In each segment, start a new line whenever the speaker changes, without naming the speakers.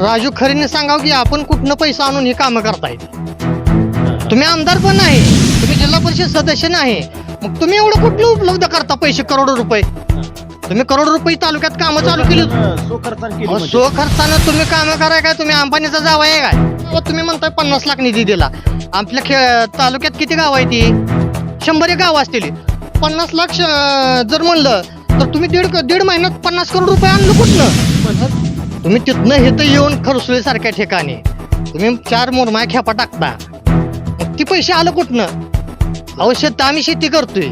राजू खरेने सांगावं की आपण कुठनं पैसा आणून ही कामं करताय. तुम्ही आमदार पण नाही तुम्ही जिल्हा परिषद सदस्य नाही. मग तुम्ही एवढं कुठलं उपलब्ध करता पैसे करोडो रुपये? तुम्ही करोडो रुपये तालुक्यात कामं चालू केली
सो खर्चानं
तुम्ही कामं कराय काय तुम्ही अंबानीचा जावा आहे काय? तुम्ही म्हणताय पन्नास लाख निधी दिला. आपल्या खे तालुक्यात किती गाव आहे ती शंभर एक गाव असतील पन्नास लाख श- जर म्हणलं तर तुम्ही दीड दीड महिन्यात पन्नास करोड रुपये आणलं कुठलं तुम्ही तिथनं इथं येऊन खरसुळीसारख्या ठिकाणी तुम्ही चार मुरमाय खेपा टाकता. मग ती पैसे आलं कुठनं? औषध तर आम्ही शेती करतोय.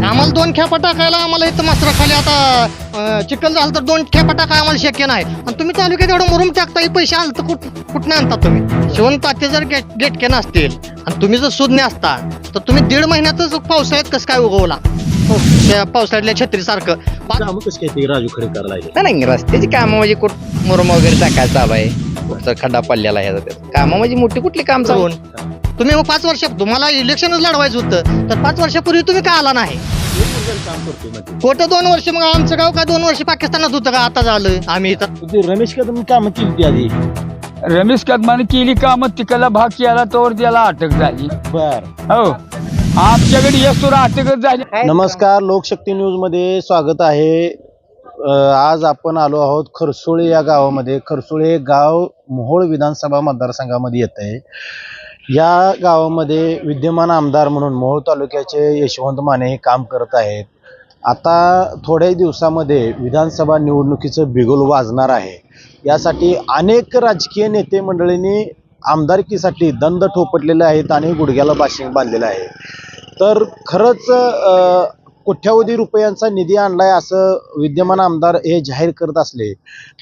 आम्हाला दोन खेपा टाकायला आम्हाला इथं मास्तर खाली आता चिखल झालं तर दोन खेपा टाकाय आम्हाला शक्य नाही. आणि तुम्ही तालुक्यात एवढं मुरुम टाकता हे पैसे आलं तर कुठ कुठनं आणता तुम्ही? शिवण ताते जर गेट गेटके नसतील आणि तुम्ही जर सुज्ञ असता तर तुम्ही दीड महिन्यातच पावसाळ्यात कसं काय उगवला? हो, पावसाळ्यातल्या छत्रीसारखं.
कामं काय राजू खरे करायला
नाही, रस्त्याची कामं म्हणजे कुठ मुरुम वगैरे टाकायचं चालू आहे खड्डा पडलेला आहे. कामं म्हणजे मोठी कुठली काम? चालू
करून. तुम्ही मग पाच वर्ष तुम्हाला इलेक्शनच लढवायचं होतं. तर पाच वर्षापूर्वी तुम्ही का आला नाही? खोटं दोन वर्ष मग आमचं गाव काय दोन वर्ष पाकिस्तानात होतं का? आता झालं. आम्ही इथं
ते रमेश कदम कामं केली ती आधी.
रमेश कदमाने केली कामं तिकडला भाग केला तोवर त्याला अटक झाली.
बर.
हो. आमच्याकडे येस्तोर अटकच झाली.
नमस्कार लोकशक्ती न्यूजमध्ये स्वागत आहे. अ, आज आपण आलो आहोत खरसुळे या गावामध्ये. खरसुळे हे गाव मोहोळ विधानसभा मतदारसंघामध्ये येत आहे या गावामध्ये विद्यमान आमदार म्हणून मोहोळ तालुक्याचे यशवंत माने हे काम करत आहेत. आता थोड्या दिवसामध्ये विधानसभा निवडणुकीचं बिगुल वाजणार आहे. यासाठी अनेक राजकीय नेते मंडळींनी आमदारकीसाठी दंड ठोपटलेले आहेत आणि गुडघ्याला बाशिंग बांधलेलं आहे. तर खरंच कोट्यावधी रुपयांचा निधी आणलाय असं विद्यमान आमदार हे जाहीर करत असले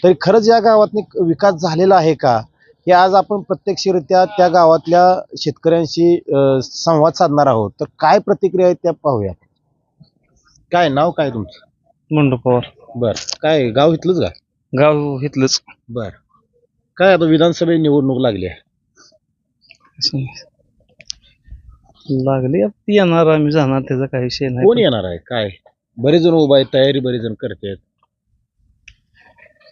तरी खरंच या गावातनी विकास झालेला आहे का? हे आज आपण प्रत्यक्षरित्या त्या गावातल्या शेतकऱ्यांशी संवाद साधणार आहोत. तर काय प्रतिक्रिया आहेत त्या पाहूया काय नाव काय तुमचं?
मुंडू पवार.
बर. काय गाव इथलंच का?
गाव इथलंच.
बर. काय आता विधानसभा निवडणूक लागली आहे?
लागली आता येणार आम्ही जाणार त्याचा काही विषय नाही.
कोण येणार आहे? काय? बरेच जण उभा आहेत तयारी बरेच जण करतात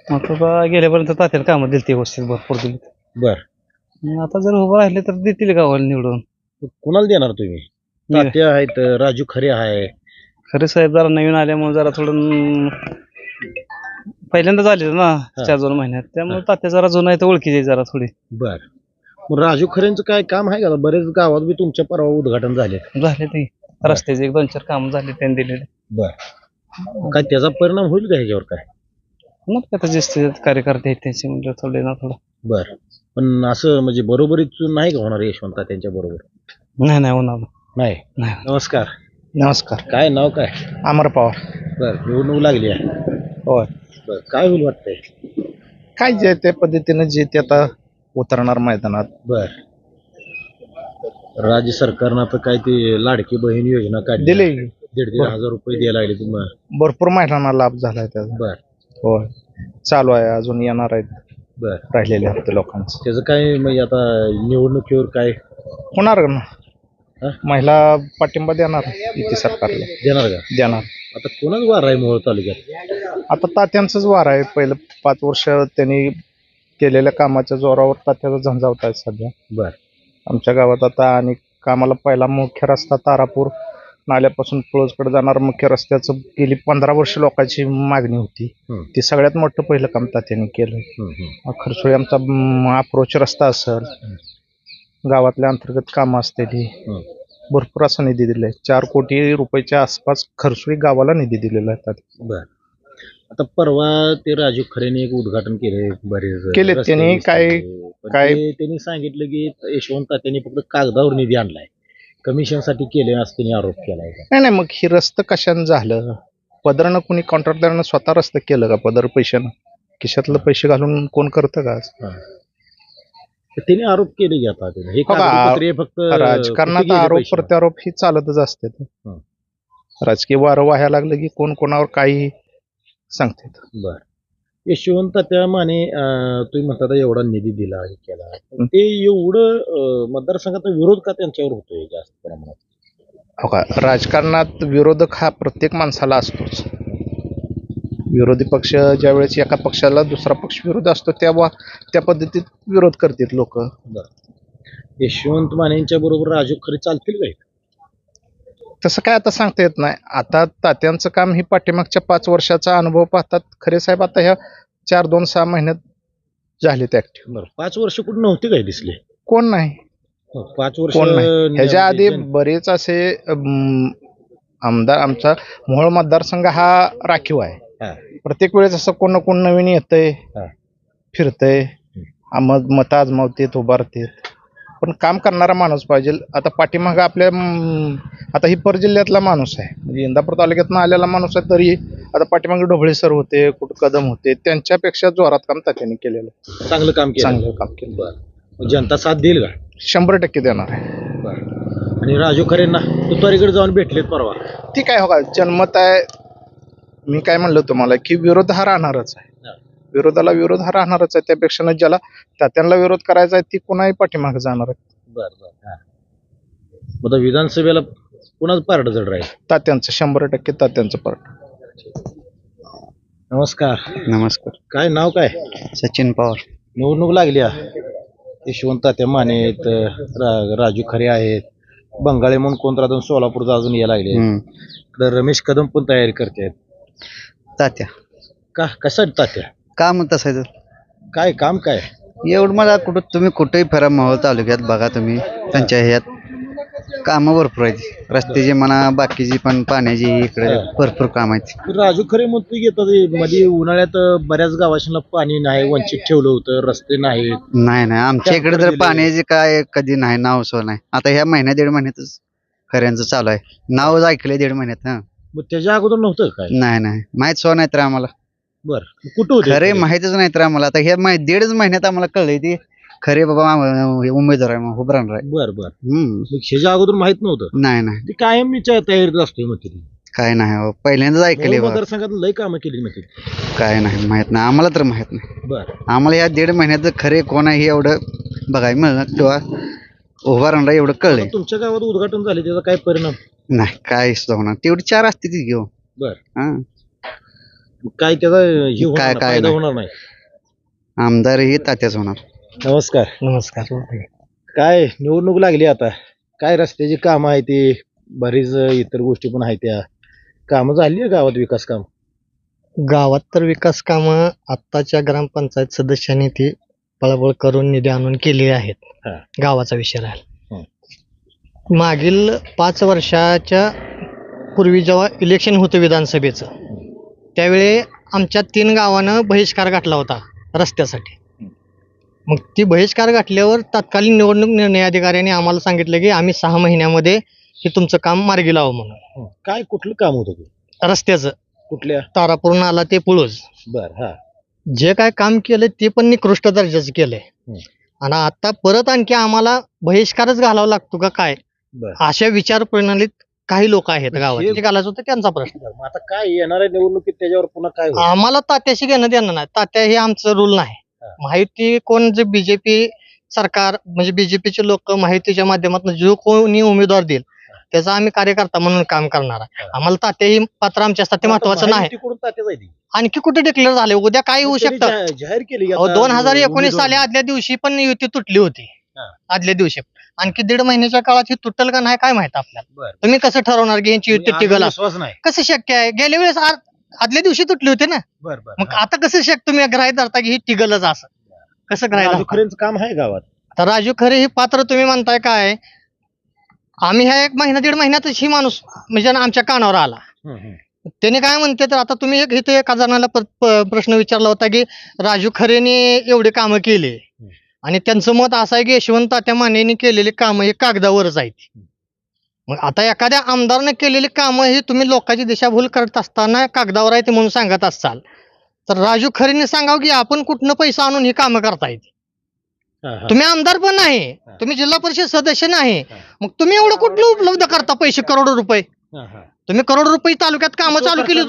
आता बा गेल्यापर्यंत तात्याला कामं दिली ती व्यवस्थित भरपूर दिली
बर.
मग आता जर उभं राहिले तर देतील गावाला निवडून.
कुणाला देणार तुम्ही?
मी-
तात्या आहेत राजू खरे आहे.
खरे साहेब जरा नवीन आल्यामुळे जरा थोडं अं, पहिल्यांदा झाले ना चार दोन महिन्यात. त्यामुळे तात्या जरा जुना आहे तर ओळखीचे जरा थोडी.
बर. मग राजू खरेंचं काय काम आहे का? बरेच गावात बी तुमच्या परवा उद्घाटन झाले
झाले ते. रस्त्याचे एक दोन चार कामं झाले त्यांनी दिलेले.
बर. काय त्याचा परिणाम होईल का ह्याच्यावर काय?
मग आता जे कार्यकर्ते आहेत त्यांचे म्हणजे थोडे ना थोडं.
बर. पण असं म्हणजे बरोबरीच नाही का होणार यशवंत त्यांच्या बरोबर?
नाही नाही होणार
नाही.
नाही?
नमस्कार.
नमस्कार.
काय नाव काय?
अमर पवार.
बर निवडणूक लागली आहे.
होय.
बर काय होईल वाटतंय?
काय जे त्या पद्धतीनं जे ते आता उतरणार मैदानात.
बर. राज्य सरकारनं आता काय ते लाडकी बहीण योजना काढली.
दिले.
दीड दीड हजार रुपये द्यायला लागले तुम्हाला.
भरपूर महिलांना लाभ झालाय त्याचा.
बर.
होय. चालू आहे अजून येणार आहेत.
बर.
राहिलेले हप्ते लोकांचं.
त्याचं काय म्हणजे आता निवडणुकीवर काय?
होणार का
हा?
ना महिला पाठिंबा देणार युती सरकारला.
देणार का?
देणार.
आता कोणाच वार आहे मोहोळ तालुक्यात?
आता तात्यांचंच वार आहे. पहिलं पाच वर्ष त्यांनी केलेल्या कामाच्या जोरावर तात्याचा झंझावत आहे सध्या.
बर.
आमच्या गावात आता आणि कामाला पहिला मुख्य रस्ता तारापूर. नाल्यापासून पुळजकडे जाणार मुख्य रस्त्याचं गेली पंधरा वर्ष लोकांची मागणी होती
हम्म.
ती सगळ्यात मोठं पहिलं काम तात्याने केलं. खरसोळी आमचा अप्रोच रस्ता असेल गावातल्या अंतर्गत कामं असलेली
हम्म.
भरपूर असा निधी दिलाय चार कोटी रुपयाच्या आसपास खरसुळी गावाला निधी दिलेला आहे.
बर आता परवा ते राजू खरेने एक उद्घाटन केले बरेच
केले
रस्ते
त्यांनी. काय-
पण
काय-
ते त्यांनी सांगितलं की यशवंत त्यांनी फक्त कागदावर निधी आणलाय कमिशनसाठी केले असं त्यांनी आरोप केलाय
नाही नाही मग ही रस्तं कशानं झालं? पदरनं कुणी कॉन्ट्रॅक्टरनं स्वतः रस्तं केलं का पदर पैशानं? खिशातलं पैसे घालून कोण करतं का आज?
तर त्यांनी आरोप केले की आता हे
बघा,
कागदपत्रे फक्त
राजकारणात
कुठे गेले
आरोप? प्रत्यारोप ही चालतच असते
हं.
राजकीय वारं व्हायला लागलं की कोण कोणावर काही सांगतात
बर. यशवंत त्या माने अं, तुम्ही म्हणता एवढा निधी दिला हे केला. पण ते एवढं अं, मतदारसंघाचा विरोध का त्यांच्यावर होतोय जास्त प्रमाणात?
हो का? राजकारणात विरोधक हा प्रत्येक माणसाला असतोच. विरोधी पक्ष ज्यावेळेस एका पक्षाला दुसरा पक्ष विरोध असतो तेव्हा त्या पद्धतीत विरोध करतात लोक.
यशवंत मानेंच्या बरोबर राजू खरे चालतील काय
तसं काय आता सांगता येत नाही. आता तात्यांचं काम ही पाठीमागच्या पाच वर्षाचा अनुभव पाहतात. खरे साहेब आता ह्या चार दोन सहा महिन्यात झालेत ऍक्टिव्ह
बरं पाच वर्ष कुठे नव्हते काय दिसले?
कोण नाही.
हो, पाच वर्ष
कोण नाही. ह्याच्या आधी बरेच असे अम, आमदार आमचा मोहोळ मतदारसंघ हा राखीव आहे.
हा,
प्रत्येक वेळेस असं कोण ना कोण नवीन येतंय
हा.
फिरतंय. मत मत आजमावतेत उभारतेत. पण काम करणारा माणूस पाहिजे. आता पाठीमागं आपल्या म, आता ही पर जिल्ह्यातला माणूस आहे. म्हणजे इंदापूर तालुक्यातनं आलेला माणूस आहे तरी आता पाठीमागे ढोबळे सर होते कुठं कदम होते त्यांच्यापेक्षा जोरात काम तात्यांनी केलेलं आहे.
चांगलं काम केलं.
चांगलं काम केलं.
बरं. मग जनता साथ देईल का?
शंभर टक्के देणार आहे.
बरं. आणि राजू खरेंना तुतारीकडे जाऊन भेटलेत परवा.
ती काय हो का? जन्मत आहे. मी काय म्हणलं तुम्हाला की विरोध हा राहणारच आहे. विरोधाला विरोध हा राहणारच आहे. त्यापेक्षा न ज्याला तात्यांना विरोध करायचा आहे ती कुणाही पाठीमागे जाणार आहे.
बर बर. हा. मग आता विधानसभेला पुन्हा पारड जड राहील?
तात्यांचं शंभर टक्के तात्यांचं पार्ट.
नमस्कार.
नमस्कार.
काय नाव काय?
सचिन पवार.
निवडणूक लागली. यशवंत तात्या माने आहेत रा- राजू खरे आहेत. बंगाळे म्हणून कोणतं अजून सोलापूरचा अजून या लागले
हम्म.
तर रमेश कदम पण तयारी करते
तात्या.
का? कसा तात्या?
का म्हणत असायचं
काय काम काय?
एवढं मला कुठं तुम्ही कुठेही फिरा मोहोळ तालुक्यात बघा तुम्ही त्यांच्या ह्यात कामं भरपूर आहेत. रस्त्याची म्हणा बाकीची पण पाण्याची इकडे. भरपूर काम आहेत.
राजू खरे म्हणतो की आता मध्ये उन्हाळ्यात बऱ्याच गावाशी पाणी नाही वंचित ठेवलं होतं रस्ते नाहीत.
नाही नाही आमच्या इकडे तर. पाण्याचे काय कधी नाही नाव सो नाही. आता ह्या महिन्या दीड महिन्यातच खऱ्यांचं चालू आहे. नाव ऐकलंय दीड महिन्यात हा.
मग त्याच्या अगोदर नव्हतं काय?
नाही नाही माहीत सो नाही तर आम्हाला.
बर. कुठं होते
खरे माहितच नाही तर आम्हाला. आता ह्या माहिती दीडच महिन्यात आम्हाला कळलंय ती. खरे बाबा आम- उमेदवार आहे उभं राहणार आहे.
बर बर.
हम्म.
मग ह्याच्या अगोदर माहीत नव्हतं?
नाही नाही.
ते कायम मी च्या तयारीत असतोय मग तिथे
काय नाही हो. पहिल्यांदाच ऐकले
मतदारसंघात लय कामं केली मग
काय नाही माहीत नाही. आम्हाला तर माहीत नाही.
बर.
आम्हाला या दीड महिन्यात खरे कोण आहे हे एवढं बघायला मिळणार किंवा उभा राहणार एवढं कळलंय.
तुमच्या गावात उद्घाटन झाले त्याचा काय परिणाम?
नाही काय सुद्धा होणार. तेवढी चार असते ती घेऊ
बर.
हा.
काय त्याचा हे होणार
काय-
नाही,
काय
फायदा
नाही.
होणार नाही.
आमदार ही तात्याच होणार.
नमस्कार.
नमस्कार.
काय निवडणूक लागली आता? काय रस्त्याची कामं आहे ती? बरीच इतर गोष्टी पण आहेत त्या. कामं झाली आहे गावात विकास काम?
गावात तर विकास कामं आत्ताच्या ग्रामपंचायत सदस्यांनी ती पळापळ करून निधी आणून केलेली आहेत.
हा.
गावाचा विषय राहिला. मागील पाच वर्षाच्या पूर्वी जेव्हा इलेक्शन होतं विधानसभेचं त्यावेळी आमच्या तीन गावानं बहिष्कार घातला होता रस्त्यासाठी. मग ती बहिष्कार घातल्यावर तत्कालीन निवडणूक निर्णय अधिकाऱ्यांनी आम्हाला सांगितलं की आम्ही सहा महिन्यामध्ये हे तुमचं काम मार्गी लावू म्हणून.
काय कुठलं काम होतं ते?
रस्त्याचं.
कुठल्या?
तारापूर नाला ते पुळूज.
बर हा.
जे काय काम केलंय ते पण निकृष्ट दर्जाचं केलंय. आणि आता परत आणखी आम्हाला बहिष्कारच घालावा लागतो का काय?
बर.
अशा विचार प्रणालीत काही लोक आहेत गावात जे घालायचं होतं त्यांचा प्रश्न
मग आता काय येणाऱ्या निवडणुकीत त्याच्यावर पुन्हा काय होईल?
आम्हाला तात्याशी घेणं देणं नाही. तात्या हे आमचं रूल नाही.
हा.
माहिती कोण जे बीजेपी सरकार म्हणजे बीजेपीचे लोक माहितीच्या माध्यमातून जो कोणी उमेदवार देईल त्याचा आम्ही कार्यकर्ता म्हणून काम करणार आहे.
हा.
आम्हाला तात्या ही पात्र आमच्यासाठी महत्वाचं नाही.
तिकडून ती.
आणखी कुठे डिक्लेअर झाले? उद्या काही होऊ
त्यांनी
शकतं?
जाहीर केली
दोन हजार एकोणीस साली आदल्या दिवशी पण युती तुटली होती.
हा.
आदल्या दिवशी. आणखी दीड महिन्याच्या काळात ही तुटल का नाही काय माहीत आपल्याला.
बर.
तुम्ही कसं ठरवणार की यांची युती टिकल?
विश्वास नाही.
कसं शक्य आहे? गेल्या वेळेस आदल्या दिवशी तुटली होती ना?
बर बर.
मग आता कसं शक्य? तुम्ही ग्राह्य धरता की ही टिकलच असं. कसं ग्राह्य धरता?
खरेंचं काम आहे गावात.
तर राजू खरे ही पात्र तुम्ही म्हणताय काय? आम्ही ह्या एक महिना दीड महिन्यातच ही माणूस म्हणजे ना आमच्या कानावर आला.
हम्म, हम्म.
त्याने काय म्हणते तर आता तुम्ही एक इथे एका जणाला प- प्रश्न विचारला होता की राजू खरेने एवढे कामं केले. आणि त्यांचं मत असं आहे की यशवंत तात्या मानेने केलेली कामं हे कागदावरच आहेत. मग आता एखाद्या आमदारने केलेली कामं ही तुम्ही लोकांची दिशाभूल करत असताना कागदावर आहे ते म्हणून सांगत असाल. तर राजू खरेने सांगावं की आपण कुठनं पैसा आणून ही कामं करतायत. तुम्ही आमदार पण नाही. तुम्ही जिल्हा परिषद सदस्य नाही. मग तुम्ही एवढं कुठलं उपलब्ध करता पैसे करोडो रुपये. तुम्ही करोड रुपये तालुक्यात कामं चालू केली.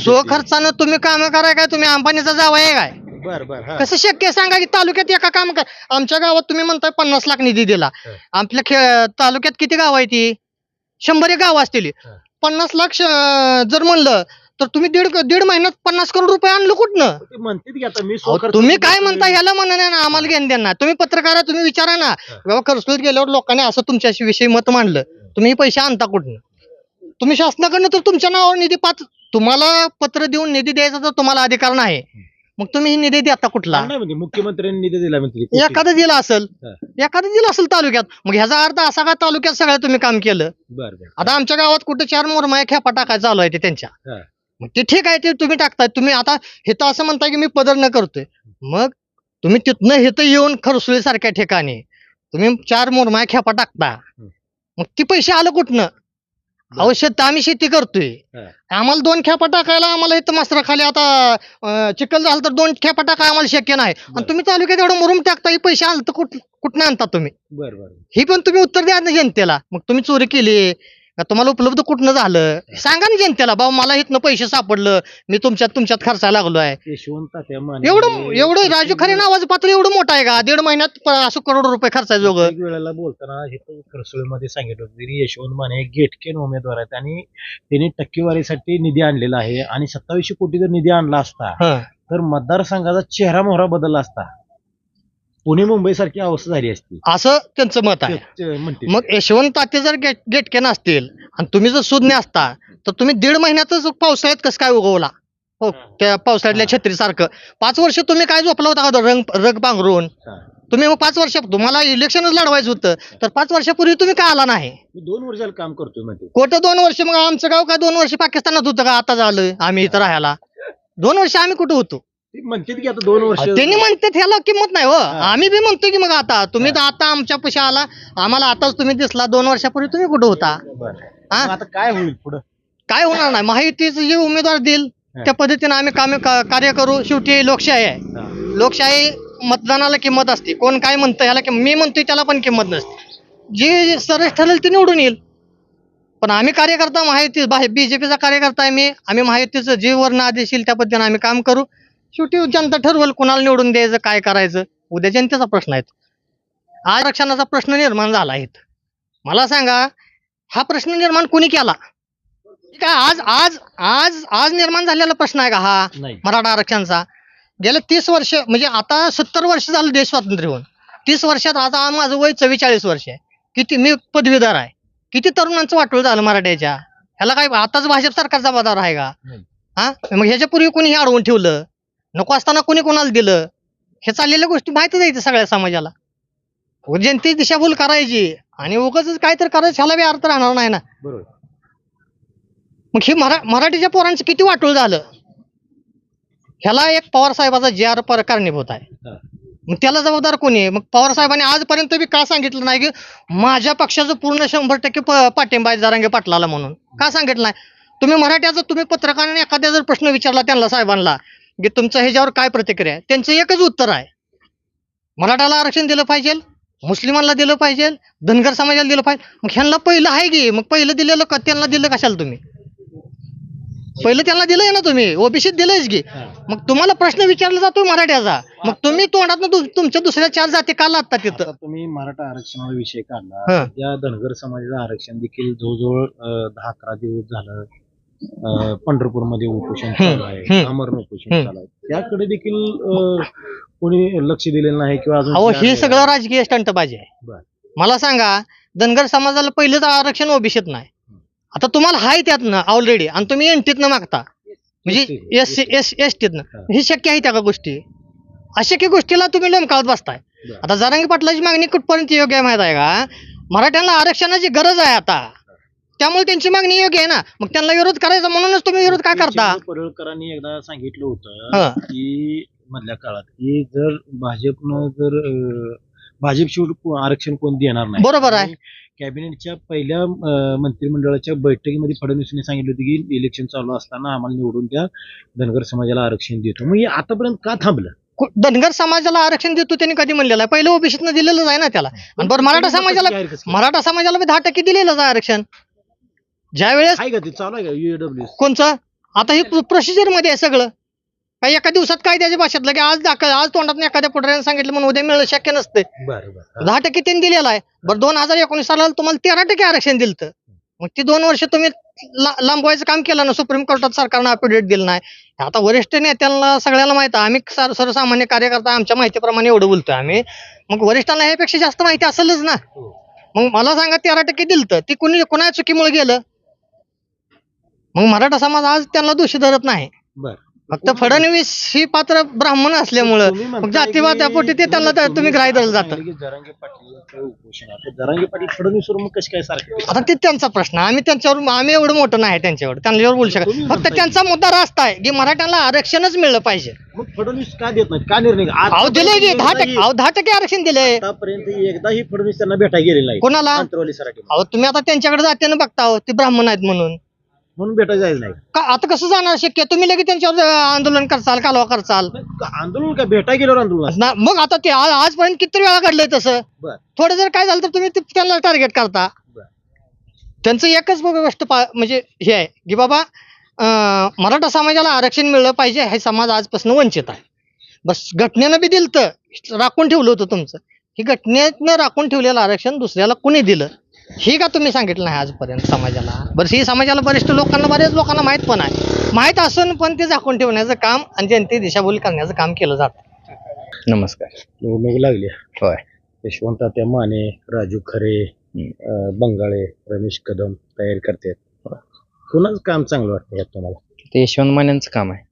सो
ती.
खर्चानं तुम्ही काम कराय काय? तुम्ही अंबानीचा जावा आहे काय?
बर बर हा.
कसं शक्य आहे सांगा की तालुक्यात एका काम कर आमच्या गावात तुम्ही म्हणताय पन्नास लाख निधी दिला.
हं.
आपल्या खे- तालुक्यात किती गाव आहे ती शंभर एक गाव असतील
हं.
पन्नास लाख श- जर म्हणलं तर तुम्ही दीड दीड महिन्यात पन्नास करोड रुपये आणलं कुठनं?
ते म्हणते की आता मी
अहो,
स्वखर्च
तुम्ही काय
करतोय.
म्हणता ह्याला म्हणा ना आम्हाला घेऊन द्या ना. तुम्ही पत्रकार आहे, तुम्ही विचारा ना. बाबा खरसूत गेल्यावर लोकांनी असं तुमच्या विषयी मत मांडलं. तुम्ही हे पैसे आणता कुठनं? तुम्ही शासनाकडनं तर तुमच्या नावावर निधी पाच तुम्हाला पत्र देऊन निधी द्यायचा तर तुम्हाला अधिकार नाही. मग तुम्ही ही निधी देता कुठला?
नाही म्हणजे मुख्यमंत्र्यांनी निधी दिला म्हणते
एखादं दिलं असेल
हा.
एखादं दिलं असेल तालुक्यात मग ह्याचा अर्थ असा का तालुक्यात सगळं तुम्ही काम केलं?
बर बर.
आता आमच्या गावात कुठे चार मोरमाया खेपा टाकायचा चालू आहे ते त्यांच्या.
हा.
मग ते ठीक आहे ते तुम्ही टाकताय. तुम्ही आता हे तर असं म्हणताय की मी पदर न करतोय. मग तुम्ही तिथनं हेत येऊन खरसुळी सारख्या ठिकाणी तुम्ही चार मोरमाया खेपा टाकता. मग ती पैसे आलं कुठनं? औषध तर आम्ही शेती करतोय.
हा.
आम्हाला दोन खेपा टाकायला आम्हाला इथं मास्तर खाली आता अं, चिखल झालं तर दोन खेपा टाकाय आम्हाला शक्य नाही. आणि तुम्ही तालुक्यात एवढं मुरुम टाकता हे पैसे आलं तर कुठ कुठनं आणता तुम्ही?
बर बर.
ही पण तुम्ही उत्तर द्या ना जनतेला. मग तुम्ही चोरी केली का तुम्हाला उपलब्ध कुठनं झालं? सांगा ना जनतेला बाबा मला इथनं पैसे सापडलं मी तुमच्यात तुमच्यात खर्चायला लागलोय
यशवंत तात्या माने
एवढं एवढं राजू खरे नावाचं पात्र एवढं मोठं आहे का? दीड महिन्यात प- असं करोड रुपये खर्चायचं जोगं
एक वेळेला बोलताना हे खरसुळीमध्ये सांगितलं होतं. की यशवंत माने गेटकेन उमेदवार आहेत आणि त्यांनी टक्केवारीसाठी निधी आणलेला आहे आणि सत्तावीसशे कोटी जर निधी आणला असता
हं.
तर मतदारसंघाचा चेहरा मोहरा बदलला असता. पुणे मुंबई सारखी अवस्था झाली असती.
असं त्यांचं मत आहे.
ते- ते म्हणते
मग यशवंत ताते जर गेट गेटके नसतील आणि तुम्ही जर सुज्ञ असता तर तुम्ही दीड महिन्यातच पावसाळ्यात कसं काय उगवला? हो त्या पावसाळ्यातल्या छत्रीसारखं. पाच वर्ष तुम्ही काय झोपला होता का रंग रग पांघरून?
हा.
तुम्ही मग पाच वर्ष तुम्हाला इलेक्शनच लढवायचं होतं तर पाच वर्षापूर्वी तुम्ही का आला नाही?
मी दोन वर्षाला काम करतोय म्हणते.
दोन वर्ष मग आमचं गाव काय दोन वर्ष पाकिस्तानात होतं का? आता झालं आम्ही इथं राहायला. दोन वर्ष आम्ही कुठं होतो?
ते म्हणते की आता दोन वर्ष
त्यांनी म्हणतात ह्याला किंमत नाही हो. आम्ही बी म्हणतोय की मग आता तुम्ही तर आता आमच्या पैसे आला. आम्हाला आताच तुम्ही दिसला दोन वर्षापूर्वी तुम्ही कुठं होता?
बरं.
हा?
मग आता काय होईल पुढं?
काय होणार नाही. माहितीचं जे उमेदवार देईल त्या पद्धतीने आम्ही कामे का- कार्य करू. शेवटी लोकशाही आहे.
हा.
लोकशाही मतदानाला किंमत असते. कोण काय म्हणतं ह्याला किंमत मी म्हणतोय त्याला पण किंमत नसते. जे सरस ठरेल ते निवडून येईल. पण आम्ही कार्यकर्ता माहिती बीजेपीचा कार्यकर्ता आहे मी. आम्ही माहितीचं जे वर्ण आदेश येईल त्या पद्धतीने आम्ही काम करू. शेवटी जनता ठरवल कोणाला निवडून द्यायचं काय करायचं? उद्या जनतेचा प्रश्न आहे. आरक्षणाचा प्रश्न निर्माण झाला आहे. मला सांगा हा प्रश्न निर्माण कोणी केला? आहे आज आज आज आज निर्माण झालेला प्रश्न आहे का हा? मराठा आरक्षणाचा. गेल्या तीस वर्ष म्हणजे आता सत्तर वर्ष झालं देश स्वातंत्र्य होऊन. तीस वर्षात आता माझं वय चव्वेचाळीस वर्ष आहे. किती मी पदवीधर आहे. किती तरुणांचं वाटोळ झालं मराठ्याच्या? ह्याला काय आताच भाजप सरकार जबाबदार आहे का. हा? मग ह्याच्यापूर्वी कोणी हे अडवून ठेवलं? नको असताना कोणी कोणाला दिलं? हे चाललेल्या गोष्टी माहितच आहे सगळ्या समाजाला. व जनतेची दिशाभूल करायची आणि उगाच काय तर करायचं ह्याला बी अर्थ राहणार नाही ना.
बरोबर.
मग हे मरा मराठीच्या पोरांचं किती वाटोळ झालं? ह्याला एक पवार साहेबाचा जे आर पर कारणीभूत आहे. मग त्याला जबाबदार कोणी आहे? मग पवार साहेबांनी आजपर्यंत बी का सांगितलं नाही की माझ्या पक्षाचं पूर्ण शंभर टक्के पाठिंबा आहे जरांगे पाटलाला म्हणून. का सांगितलं नाही? तुम्ही मराठ्याचं तुम्ही पत्रकाराने एखाद्या जर प्रश्न विचारला त्यांना साहेबांना की तुमचं ह्याच्यावर काय प्रतिक्रिया आहे? त्यांचं एकच उत्तर आहे. मराठाला आरक्षण दिलं पाहिजे मुस्लिमांना दिलं पाहिजे धनगर समाजाला दिलं पाहिजे. मग ह्यांना पहिलं आहे की मग पहिलं दिलेलं का त्यांना दिलं कशाला तुम्ही? पहिलं त्यांना दिलंय ना तुम्ही ओबीसीत दिलंयच की. मग तुम्हाला प्रश्न विचारला जातो मराठ्याचा. मग तुम्ही तोंडात तुमच्या दुसऱ्या चार जाती का लागतात तिथं?
तुम्ही मराठा आरक्षणाचा विषय काढला. त्या धनगर समाजाचं आरक्षण देखील जवळजवळ दहा अकरा दिवस झालं. अं, पंढरपूरमध्ये उपोषण चालू आहे
हम्म.
अमरण उपोषण. चालू आहे. त्याकडे देखील अं, कोणी लक्ष दिलेलं नाही किंवा अजून
अहो हे सगळं राजकीय स्टंट पाहिजे
बरं.
मला सांगा धनगर समाजाला पहिलं तर आरक्षण ओबीसीत नाही. आता तुम्हाला हाय त्यातनं ऑलरेडी आणि तुम्ही एनटीतनं मागता. म्हणजे एस एस एस टीतनं
हा.
हे शक्य आहे त्या का गोष्टी? अशक्य गोष्टीला तुम्ही लोमकावत बसताय.
बरं.
आता जरांगी पाटलाची मागणी कुठपर्यंत योग्य आहे माहीत आहे का? मराठ्यांना आरक्षणाची गरज आहे आता. त्यामुळे त्यांची मागणी योग्य आहे ना. मग त्यांना विरोध करायचा म्हणूनच तुम्ही विरोध का करता?
चंद्र पडळकरांनी एकदा सांगितलं होतं
हा.
की मधल्या काळात की जर भाजपनं जर अं, भाजप आरक्षण कोण देणार नाही.
बरोबर आहे.
आणि कॅबिनेटच्या पहिल्या अं, मंत्रिमंडळाच्या बैठकीमध्ये फडणवीसांनी सांगितलं होतं की इलेक्शन चालू असताना आम्हाला निवडून द्या धनगर समाजाला आरक्षण देतो. मग हे आतापर्यंत का थांबलं?
कु- धनगर समाजाला आरक्षण देतो त्यांनी कधी म्हणलेलं आहे. पहिलं ओबीसीतनं दिलेलंच आहे ना त्याला. आणि बरं मराठा समाजाला
जाहीर कसं काय?
मराठा समाजाला बी दहा टक्के दिलेलंच आहे आरक्षण. ज्या वेळेस
आहे का ते? चालू आहे का युएडब्ल्यू
कोणचं? आता हे प्रोसिजरमध्ये आहे सगळं. काही एका दिवसात काय त्याच्या भाषेत लगे आज दाखल आज तोंडात एखाद्या पुढाऱ्याने सांगितलं म्हणून उद्या मिळणं शक्य नसते.
बरं बरं.
दहा टक्के त्यांनी दिलेलं आहे. बरं दोन हजार एकोणीस साला तुम्हाला तेरा टक्के आरक्षण दिलं मग ती दोन वर्ष तुम्ही ला- लांबवायचं काम केलं ना सुप्रीम कोर्टात सरकारनं अपडेट दिलं नाही. आता वरिष्ठ नेत्यांना सगळ्याला माहीत आहे. आम्ही सर- सर्वसामान्य कार्यकर्ता आमच्या माहितीप्रमाणे एवढं बोलतोय आम्ही. मग वरिष्ठांना ह्यापेक्षा जास्त माहिती असेलच ना. मग मला सांगा तेरा टक्के दिलत. ती कुणी कुणा चुकीमुळे गेलं? मग मराठा समाज आज त्यांना दोषी धरत नाही.
बर.
फक्त फडणवीस ही पात्र ब्राह्मण असल्यामुळं
तुम्ही
मग
म्हणताय
जातीवादापोटी ते
की-
त्यांना त्या- तुम्ही ग्राह्य धरलं जातं.
सांगितलं की जरांगे पाटील उपोषण आहे. तर जरांगे पाटील फडणवीसवर मग कशी काय सारखे
आता ते त्यांचा प्रश्न. आम्ही त्यांच्यावर आम्ही एवढं मोठं नाही त्यांच्यावर. त्यांच्यावर बोलू शकत फक्त
म्हणताय-
त्यांचा मुद्दा रास्ता आहे की मराठ्यांना आरक्षणच मिळलं पाहिजे.
मग फडणवीस का देत नाही का निर्णय
अहो दिले की दहा टक्के अहो दहा टक्के आरक्षण दिले
आतापर्यंत एकदाही फडणवीस त्यांना भेटायला गेलेला नाही.
कोणाला?
अंतरवाली सराठी
अहो तुम्ही आता त्यांच्याकडे जाते बघता अहो, ते ब्राह्मण आहेत म्हणून.
म्हणून भेटायला जायचं नाही.
का आता कसं जाणार? शक्य तुम्ही लगेच त्यांच्यावर अं, आंदोलन करचाल कालवा करचाल
का आंदोलन का भेटायला गेल्यावर आंदोलन?
ना- मग आता ते आज- आजपर्यंत किती वेळा घडलंय तसं?
बर.
थोडं जर काय झालं तर तुम्ही ते- त्यांना टार्गेट करता.
बर.
त्यांचं एकच बघ गोष्ट पा- म्हणजे हे आहे की बाबा अं, मराठा समाजाला आरक्षण मिळलं पाहिजे हे समाज आजपासून वंचित आहे. बस घटनेनं बी दिलं तर राखून ठेवलं होतं तुमचं. ही घटनेनं राखून ठेवलेलं आरक्षण दुसऱ्याला कुणी दिलं? हे का तुम्ही सांगितलं नाही आजपर्यंत समाजाला? बरं ही समाजाला बरेच लोकांना बऱ्याच लोकांना माहीत पण आहे. माहीत असून पण ते झाकून ठेवण्याचं काम आणि जनते दिशाभूल करण्याचं काम केलं जातं.
नमस्कार.
निवडणूक लागली.
होय.
यशवंत त्या माने राजू खरे बंगाळे रमेश कदम तयारी करतात. कुणाच काम चांगलं वाटतं यात तुम्हाला?
ते यशवंत मानेंचं काम आहे.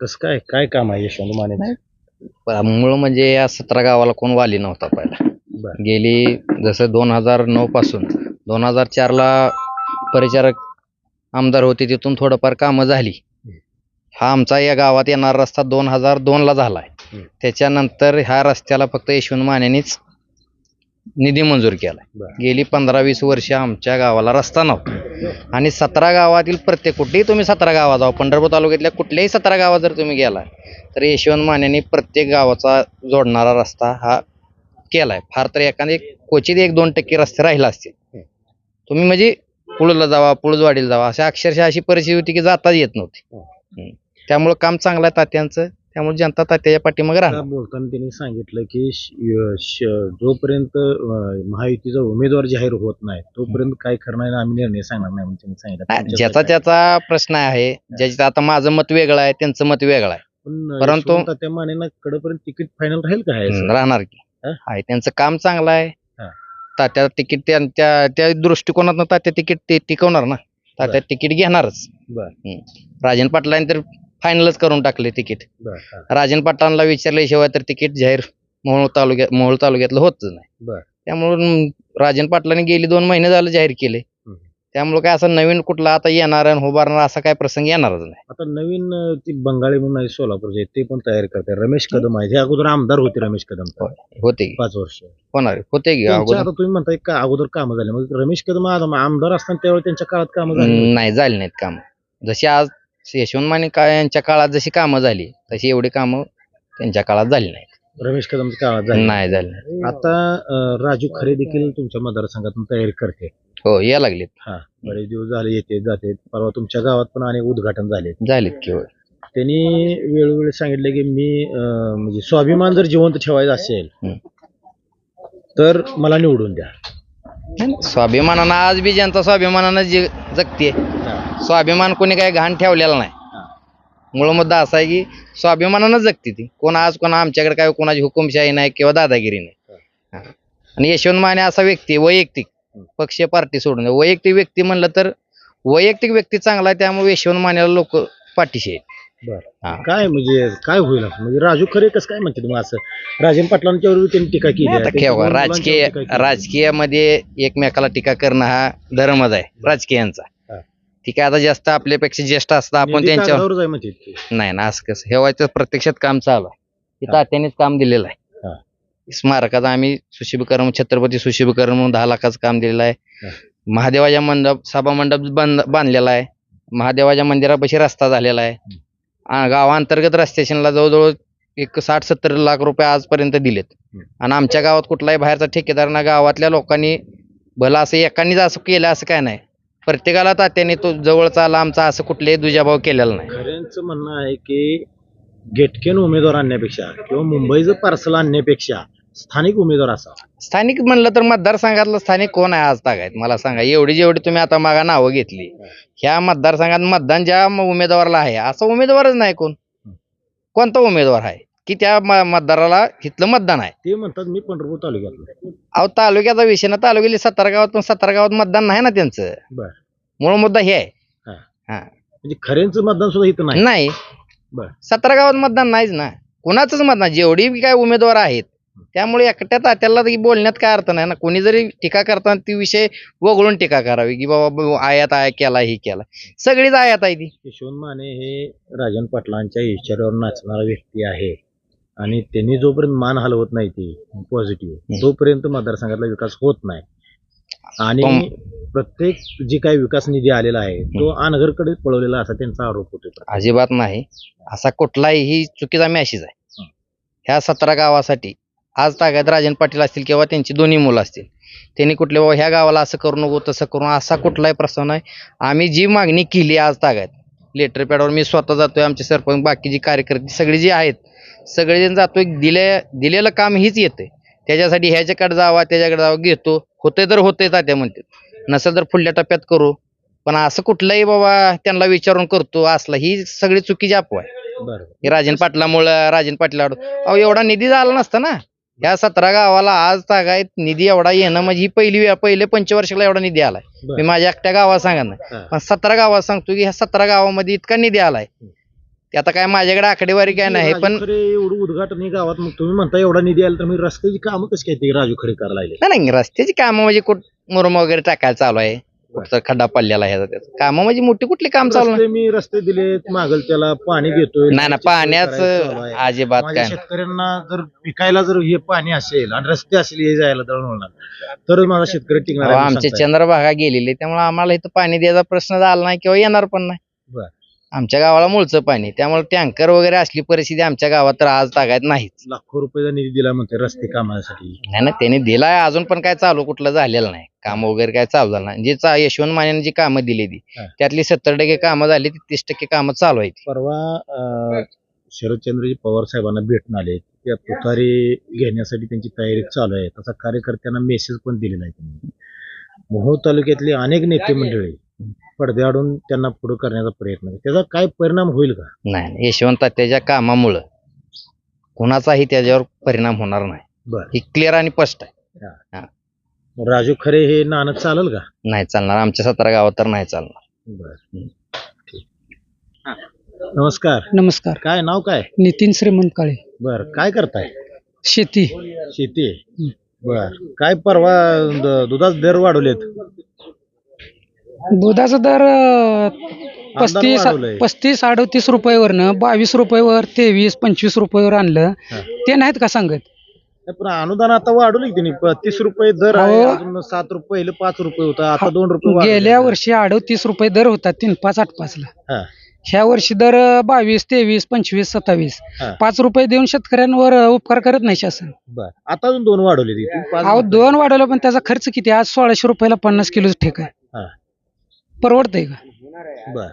कसं काय काय काम आहे यशवंत माने
मूळ म्हणजे या सतरा गावाला कोण वाली नव्हता पहिला. गेली जसं दोन हजार नऊ पासून. दोन हजार चारला परिचारक आमदार होते तिथून थोडंफार कामं झाली. हा आमचा या गावात येणारा रस्ता दोन हजार दोनला झालाय.
हम्म.
त्याच्यानंतर ह्या रस्त्याला फक्त यशवंत मानेनीच निधी मंजूर
बर.
गेली पंधरा वीस वर्ष आमच्या गावाला रस्ता नव्हता. आणि सतरा गावातील प्रत्येक कुठेही तुम्ही सतरा गावात जावा पंढरपूर तालुक्यातल्या कुठल्याही सतरा गावात जर तुम्ही गेला तर यशवंत मानेनी प्रत्येक गावाचा जोडणारा रस्ता हा केलाय. फार तर एखादे क्वचित एक दोन टक्के रस्ते राहिले असतील. तुम्ही म्हणजे पुळला जावा पुळजवाडीला जावा अशा अक्षरशः अशी परिस्थिती होती की जाताच येत नव्हती. त्यामुळं काम चांगलं आहे तात्यांचं. त्यामुळे जनता तात्याच्या पाठीमागे राहणार.
आता बोलताना त्यांनी सांगितलं की जोपर्यंत महायुतीचा उमेदवार जाहीर होत नाही तोपर्यंत काय करणार आम्ही निर्णय सांगणार नाही म्हणून त्यांनी सांगितलं.
ज्याचा त्याचा प्रश्न आहे ज्याच्यात आता माझं मत वेगळं आहे त्यांचं मत वेगळं आहे. परंतु-
त्या मानेना कडपर्यंत तिकीट फायनल राहील का
राहणार की? आहे त्यांचं काम चांगलं आहे. तात्या तिकीट त्या त्या दृष्टिकोनातनं तात्या तिकीट ते टिकवणार ना? तात्या तिकीट घेणारच. राजन पाटलांनी तर फायनलच करून टाकले तिकीट. राजन पाटलांना विचारल्याशिवाय तर तिकीट जाहीर मोहोळ तालुक्यात मोहोळ तालुक्यातलं होतच नाही.
बर.
त्यामुळं राजन पाटलांनी गेली दोन महिने झालं जाहीर केले. त्यामुळे काय असं नवीन कुठला आता येणार आणि उभारणार असा काय प्रसंग येणारच नाही.
आता नवीन अं, ती बंगाली म्हणून आहे सोलापूरचे ते पण तयार करतात. रमेश कदम आहे. हे अगोदर आमदार होते रमेश कदम.
होते की.
पाच वर्ष.
होणार होते की अगोदर.
आता तुम्ही म्हणताय का अगोदर कामं झाले. मग रमेश कदम आम- आमदार असताना त्यावेळी त्यांच्या काळात कामं झाली
हम्म, नाही झाली नाहीत कामं. जशी आज यशवंत माने का यांच्या काळात जशी कामं झाली तशी एवढी कामं त्यांच्या काळात झाली नाहीत.
रमेश काळात झाली?
नाही झाली.
आता अं, राजू खरे देखील तुमच्या मतदारसंघातून तयारी करते.
हो या लागलीत.
हा बरेच दिवस झाले येते जाते. परवा तुमच्या गावात पण अनेक उद्घाटन झाले.
झालीत की होय.
त्यांनी वेळोवेळी सांगितलं की मी अं, म्हणजे स्वाभिमान जर जिवंत ठेवायचा असेल
हम्म.
तर मला निवडून द्या.
स्वाभिमानानं आज बी जनता स्वाभिमानानं जी जगते स्वाभिमान कोणी काही घाण ठेवलेला नाही. मूळ मुद्दा असा आहे की स्वाभिमानानं जगते ती कोण आज कोणा आमच्याकडे काय कोणाची हुकुमशाही नाही किंवा दादागिरी नाही हा. आणि यशवंत माने असा व्यक्ती आहे, वैयक्तिक पक्ष पार्टी सोडून. वैयक्तिक व्यक्ती म्हणलं तर वैयक्तिक व्यक्ती चांगला आहे त्यामुळे यशवंत मानेला लोक पाठीशी आहेत
बर. काय म्हणजे काय होईल असं? म्हणजे राजू खरे कसं काय म्हणते तुम्ही असं राजन पाटलांच्या त्यांनी टीका केली आहे.
आता
त्यांच्या
केव्हा
दोन मुलांच्यावर
राजकीय
टीका केली आहे.
राजकीयामध्ये एकमेकाला टीका करणं हा धर्मच आहे राजकीयांचा ठीक आहे आता जास्त आपल्यापेक्षा ज्येष्ठ असतं आपण त्यांच्यावर
ते.
नाही ना असं कसं हेवायचं प्रत्यक्षात काम चालू आहे हे
हा.
तात्यानेच काम दिलेलं आहे. स्मारकाचं आम्ही सुशोभीकरण छत्रपती सुशोभीकरण म्हणून दहा लाखाचं काम दिलेलं आहे
हा.
महादेवाच्या मंडप सभा मंडप बांध बांधलेला आहे महादेवाच्या मंदिरापाशी रस्ता झालेला आहे आ, गावांतर्गत रस्त्याशनला जवळजवळ एक साठ सत्तर लाख रुपये आजपर्यंत दिलेत
हम्म.
आणि आमच्या गावात कुठलाही बाहेरचा ठेकेदार ना गावातल्या लोकांनी भलं असं एकानीच असं केलं असं काय नाही प्रत्येकाला तात्याने तो जवळचा लांबचा असं कुठलेही दुजाभाव केलेला नाही.
खऱ्यांचं म्हणणं आहे की गेटकेन उमेदवार आणण्यापेक्षा किंवा मुंबईचं पार्सल आणण्यापेक्षा स्थानिक उमेदवार असावा.
स्थानिक म्हणलं तर मतदारसंघातलं स्थानिक कोण आहे आज तागायत? मला सांगा एवढी जेवढी तुम्ही आता मागा नावं घेतली ह्या मतदारसंघात मतदान ज्या उमेदवाराला आहे असा उमेदवारच नाही कोण. कोणता उमेदवार आहे? की त्या म- मतदाराला इथलं मतदान आहे.
ते म्हणतात मी पंढरपूर तालुक्यातलं.
अहो तालुक्याचा विषय ना तालुक्यातली सत्तर गावात पण सत्तर गावात मतदान नाही ना त्यांचं.
बर.
मूळ मुद्दा हे आहे.
म्हणजे खऱ्यांचं मतदान सुद्धा इथं नाही.
नाही.
बर.
सतरा गावात मतदान नाहीच ना. कुणाचंच मतदान जेवढी बी काय उमेदवार आहेत त्यामुळे एकट्या तात्याला तरी बोलण्यात काय अर्थ नाही ना. कोणी जरी टीका करताना ती विषय वगळून टीका करावी की बाबा ब- आयात आया केला ही केला. सगळीच आयात आहे ती.
यशवंत माने हे राजन पाटलांच्या इशाऱ्यावर नाचणारा व्यक्ती आहे. आणि त्यांनी जोपर्यंत मान हलवत नाही ते पॉझिटिव्ह तोपर्यंत मतदारसंघातला विकास होत नाही. आणि प्रत्येक जी काही विकास निधी आलेला आहे तो अनगरकडे पळवलेला असा त्यांचा आरोप होतो
अजिबात नाही. असा कुठलाही चुकीचा मॅसेज आहे. ह्या सतरा गावासाठी आज तागायत राजन पाटील असतील किंवा त्यांची दोन्ही मुलं असतील त्यांनी कुठले बाबा ह्या गावाला असं करू नको तसं करू असा कुठलाही प्रश्न नाही. आम्ही जी मागणी केली आज तागायत लेटर पॅडवर मी स्वतः जातोय आमचे सरपंच बाकीची कार्यकर्ते सगळे जे आहेत सगळेजण जातोय दिले दिलेलं काम हीच येते त्याच्यासाठी ह्याच्याकडे जावा त्याच्याकडे जावा घेतो. होते तर होते तात्या म्हणते. नसेल तर पुढल्या टप्प्यात करू. पण असं कुठलंही बाबा त्यांना विचारून करतो असला ही सगळी चुकीची अफवा आहे. राजन पाटलामुळं राजन पाटील अहो एवढा निधी झाला नसता ना? या सतरा गावाला आज तागायत निधी एवढा येणं म्हणजे ही पहिली वेळ पहिले पंचवर्षाला एवढा निधी आलाय. मी माझ्या एकट्या गावात सांगा ना. पण सतरा गावात सांगतो की ह्या सतरा गावामध्ये इतका निधी आलाय. ते आता काय माझ्याकडे आकडेवारी काय नाही
राजू
पण
खरे एवढं उद्घाटन आहे गावात मग तुम्ही म्हणता एवढा निधी आला तर मी रस्त्याची कामं कशी काय ते राजू खरे करायला लागले?
नाही, नाही रस्त्याची कामं म्हणजे कुठ मुरुम वगैरे टाकायला चालू आहे. कुठचा खड्डा पडलेला आहे ह्याचा त्याचा. कामं म्हणजे मोठी कुठली काम चालू नाही.
रस्ते मी रस्ते दिले मागल त्याला पाणी देतोय
नाही ना पाण्याचं अजिबात
माझ्या
काय
शेतकऱ्यांना जर विकायला जर हे पाणी असेल आणि रस्ते असेल हे जायला दळणवळणार तर माझा शेतकरी टिकणार
अहो,
आहे म्हणून
आमचे
सांगताय.
चंद्रभागा गेलेले त्यामुळे आम्हाला इथं पाणी द्यायचा प्रश्न झाला नाही किंवा येणार पण नाही.
बरं.
आमच्या गावाला मूळचं पाणी त्यामुळे टँकर वगैरे असली परिस्थिती आमच्या गावात तर आज तागायत नाहीच.
लाखो रुपयाचा निधी दिला म्हणते रस्ते कामासाठी.
नाही ना त्यांनी दिलाय अजून पण काय चालू कुठलं झालेलं नाही. काम वगैरे काय चालू झालं नाही. जे चा- यशवंत मानेने जी कामं दिली ती
हा.
त्यातली सत्तर टक्के कामं झाली ती तीस टक्के कामं चालू आहेत.
परवा अं, शरदचंद्रजी पवार साहेबांना भेटून आले. त्या तुतारी घेण्यासाठी त्यांची तयारी चालू आहे. तसा कार्यकर्त्यांना मेसेज पण दिलेला आहे त्यांनी. मोहोळ तालुक्यातले अनेक नेते मंडळी पडद्याआडून त्यांना पुढे करण्याचा प्रयत्न. त्याचा काय परिणाम होईल का?
नाही नाही, यशवंत त्याच्या कामामुळं कुणाचाही त्याच्यावर परिणाम होणार नाही.
बर.
ही क्लिअर आणि स्पष्ट आहे.
राजू खरे हे नाणं चालेल का?
नाही चालणार. आमच्या सतरा गावात तर नाही चालणार.
बर. नमस्कार.
नमस्कार.
काय नाव काय?
नितीन श्रीमंत काळे.
बर. काय करताय?
शेती.
शेती. आहे? बर. काय परवा द- दुधाचे दर वाढवलेत?
दुधाचा दर पस्तीस. पस्तीस अडतीस रुपयावरनं बावीस रुपयावर तेवीस पंचवीस रुपयावर आणलं. ते नाहीत का सांगत
पण अनुदान आता वाढवलं त्यांनी तीस रुपये दर आहे
अहो.
अजून सात रुपये पहिले पाच रुपये होता आता दोन रुपये वाढवले.
गेल्या वर्षी अडतीस रुपये दर होता तीन पाच आठ पाचला
हा,
ह्या वर्षी दर बावीस तेवीस पंचवीस सत्तावीस
हा.
पाच रुपये देऊन शेतकऱ्यांवर उपकार करत नाही शासन
बर आता अजून दोन वाढवले ती. पाच
अहो. दोन वाढवलं पण त्याचा खर्च किती आज सोळाशे रुपयाला पन्नास किलो ठेक आहे
हा,
परवडतंय का?
बर.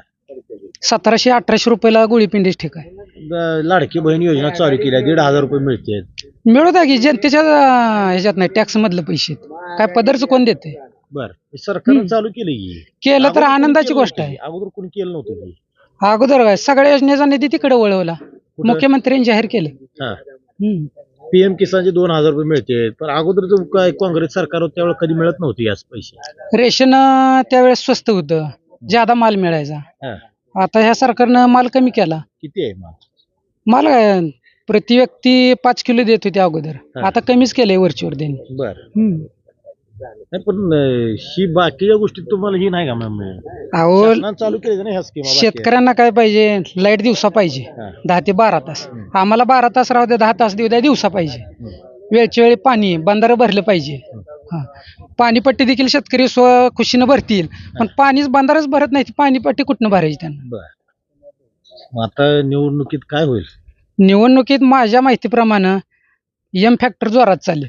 सतराशे अठराशे रुपयाला गोळीपिंडीच ठेक आहे.
लाडकी बहीण योजना चालू केली आहे, दीड हजार रुपये मिळते
मिळवत आहे की जनतेच्या अं, ह्याच्यात नाही टॅक्स मधलं पैसे काय पदरचं कोण देते
बर. सरकारनं चालू केलं की?
केलं तर
अगोदर कोणी
आनंदाची
केलं
गोष्ट
नव्हतं
आहे.
की? अगोदर कोणी केलं नव्हतं की?
अगोदर काय सगळ्या योजनेचा निधी तिकडे वळवला. मुख्यमंत्र्यांनी जाहीर केलं.
हा.
हम्म.
पीएम किसानचे दोन हजार रुपये मिळते पण अगोदर जो काय काँग्रेस सरकार होतं त्यावेळेस कधी मिळत नव्हते याच पैसे.
रेशन अं, त्यावेळेस स्वस्त होतं ज्यादा माल मिळायचा.
हा.
आता ह्या सरकारनं माल कमी केला.
किती आहे मग
माल काय प्रति व्यक्ती पाच किलो देत होते अगोदर.
हा.
आता कमीच केलंय वरचीवर त्यांनी
बर.
हम्म.
नाही पण अं, ही बाकीच्या गोष्टी तुम्हाला ही नाही का मॅम
अहो
शासनानं चालू केले ना ह्या स्कीमा
शेतकऱ्यांना काय पाहिजे? लाइट दिवसा पाहिजे.
हा.
दहा ते बारा तास. आम्हाला बारा तास राहू द्या दहा तास देऊ द्या दिवसा पाहिजे. वेळच्या वेळी पाणी बंधारं भरलं पाहिजे. हा. पाणीपट्टी देखील शेतकरी स्व खुशीनं भरतील. पण पाणीच बंधारच भरत नाही पाणीपट्टी कुठनं भरायची त्यांना?
बर. मग आता निवडणुकीत काय होईल?
निवडणुकीत माझ्या माहितीप्रमाणे एम फॅक्टर जोरात चालेल.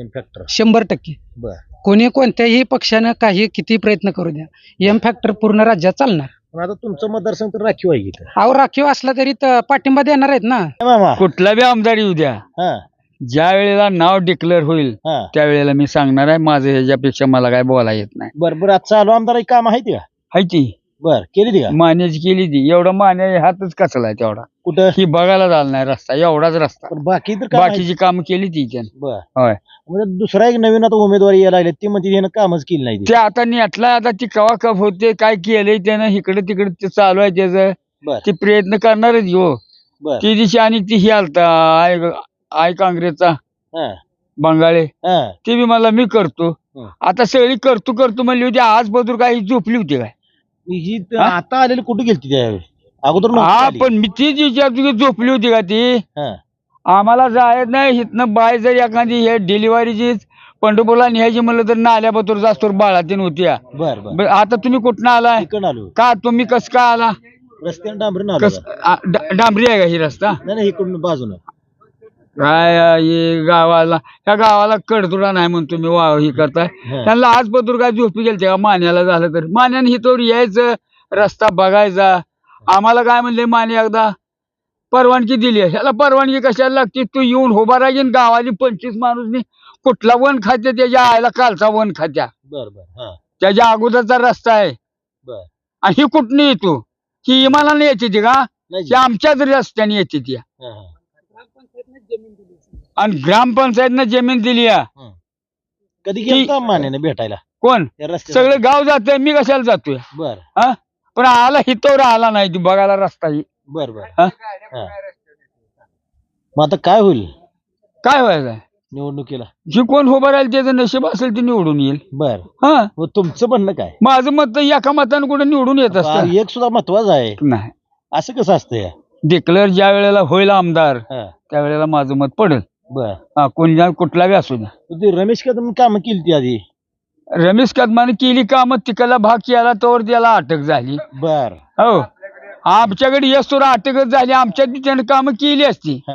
एम फॅक्टर
शंभर टक्के.
बर.
कोणी कोणत्याही पक्षानं काही किती प्रयत्न करू द्या एम फॅक्टर पूर्ण राज्यात चालणार.
पण आता तुमचा मतदारसंघ तर राखीव आहे इथं.
अहो राखीव असला तरी तर पाठिंबा देणार आहेत ना.
मामा.
कुठला बी आमदार येऊ द्या.
हा.
ज्या वेळेला नाव डिक्लेअर होईल
हा.
त्यावेळेला मी सांगणार आहे माझं ह्याच्यापेक्षा मला काय बोला येत नाही.
बर बर आता चालू आमदार काम आहे का?
हाय ती.
बर केली ती का?
मान्याची केली ती. एवढा मान्या हातच कसला आहे तेवढा.
कुठं?
ही बघायला झाला नाही रस्ता एवढाच रस्ता.
पण बाकी तर.
बाकीची काम केली ती त्यानं.
बर.
होय.
म्हणजे दुसरा एक नवीन आता उमेदवारी यायला लागले ती म्हणते यानं कामच केली नाही ती.
ते आता नेटला आता ती कवा कप होते काय केलंय त्यानं इकडे तिकडे ते चालू आहे त्याचं.
बर.
ते प्रयत्न करणारच हो.
बर.
ती दिवशी आणि ती ही आलता आय आय काँग्रेसचा.
हा.
बंगाळे.
हा.
ते बी मला मी करतो.
हं.
आता सगळी करतो करतो म्हणली होती आज बदूर काही झोपली होती काय?
ही त-
हा?
आता आलेली कुठे गेलती त्यावेळी अगोदर नव्हती
हा
आली.
पण मी तीच विचारतो की झोपली होती का ती?
हा.
आम्हाला जायत नाही इथनं बाय जर एखादी हे डिलिव्हरीची पंढरपूरला न्यायची म्हणलं तर नाल्या बतूर जास्तोर बाळातीन होत्या.
बर बर.
बरं, आता तुम्ही कुठनं आलाय?
इकडं आलो.
का तुम्ही कस का आला?
रस्त्याने डांबरीन आलो
कस
का?
आ, डा- डांबरी आहे का ही रस्ता?
नाही नाही इकडून बाजूनं.
काय हे गावाला त्या गावाला कडतुडा नाही म्हणून तुम्ही वा हे करताय.
हा.
त्यांना आज पत्र काय झोपी गेलते का? मान्याला झालं तर. मान्याने हिथवर यायचं रस्ता बघायचा. आम्हाला काय म्हणले माने एकदा? परवानगी दिली आहे. ह्याला परवानगी कशाला लागते? तू येऊन उभा राहील गावाली पंचवीस माणूस कुठला वन खात्या? त्याच्या आयला कालचा वन खात्या.
बर बर हा.
त्याच्या अगोदरचा रस्ता आहे.
बर.
आणि ही कुठली येतो ही इमानाने येते ती का?
नाही.
ती आमच्याच रस्त्याने येते ती.
हा, हा.
आणि ग्रामपंचायतनं जमीन दिली
हं. कधी गेलता मान्याने भेटायला?
कोण?
त्या रस्त्यावर.
सगळं गाव जातंय मी कशाला जातोय?
बर.
हा? पण आला हितवर आला नाही ती बघायला रस्ता ही
बर बर.
हा?
हा. मग आता काय होईल?
काय व्हायचं
निवडणुकीला.
जी कोण उभं राहील त्याचं नशीब असेल ते निवडून येईल.
बर.
हा?
मग तुमचं म्हणणं काय?
माझं मत तर एका मतानं कुठे निवडून येत असत.
एक सुद्धा महत्वाचं आहे.
नाही.
असं कसं असतंय?
डिक्लेअर ज्या वेळेला होईल आमदार
हा.
त्यावेळेला माझं मत पडेल.
बर.
हा कोणी जा- कुठला बी असू द्या.
ते रमेश कदम कामं केली ती आधी?
रमेश कदमाने केली कामं तिकडला भाग केला तर त्याला अटक झाली.
बर.
हो. आमच्याकडे येस तर अटकच झाली आमच्यात बी त्यानं कामं केली असती.